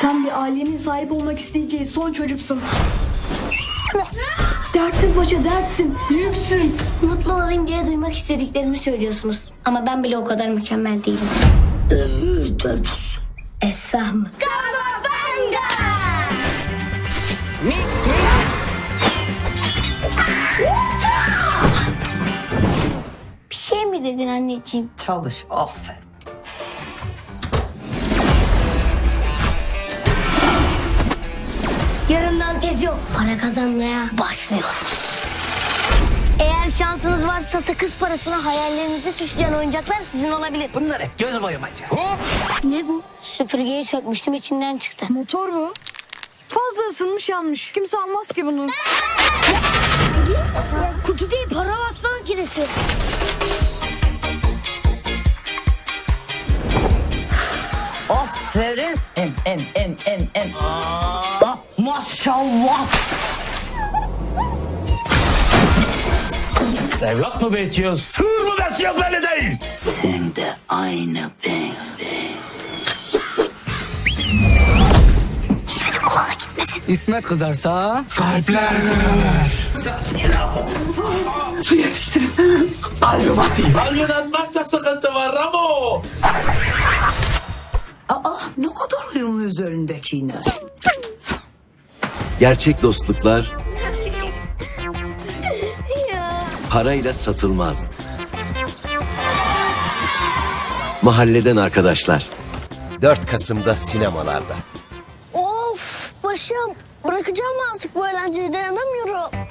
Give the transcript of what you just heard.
Sen bir ailenin sahip olmak isteyeceği son çocuksun. Dertsiz başa dertsin, büyüksün. Mutlu olayım diye duymak istediklerimi söylüyorsunuz. Ama ben bile o kadar mükemmel değilim. Esra mı? Bir şey mi dedin anneciğim? Çalış. Aferin. Yarından tez yok. Para kazanmaya başlıyoruz. Eğer şansınız varsa sakız parasına hayallerinizi süsleyen oyuncaklar sizin olabilir. Bunlar hep göz boyamacı. Ne bu? Süpürgeyi sökmüştüm içinden çıktı. Motor bu. Fazla ısınmış yanmış. Kimse almaz ki bunu. Kutu değil para basma makinesi. Aferin. Em em em em em. Ah, maşallah. Evlat mı besliyoruz? Sığır mı besliyoruz belli değil. Sen de aynı ben. İsmet kızarsa Kalpler. Su yetiştirin. Kalbim atayım. Kalbin atmazsa sıkıntı var Ramo. Aa ne kadar uyumlu üzerindekine. Gerçek dostluklar parayla satılmaz. Mahalleden arkadaşlar. 4 Kasım'da sinemalarda. Of başım. Bırakacağım artık bu eğlenceyi dayanamıyorum.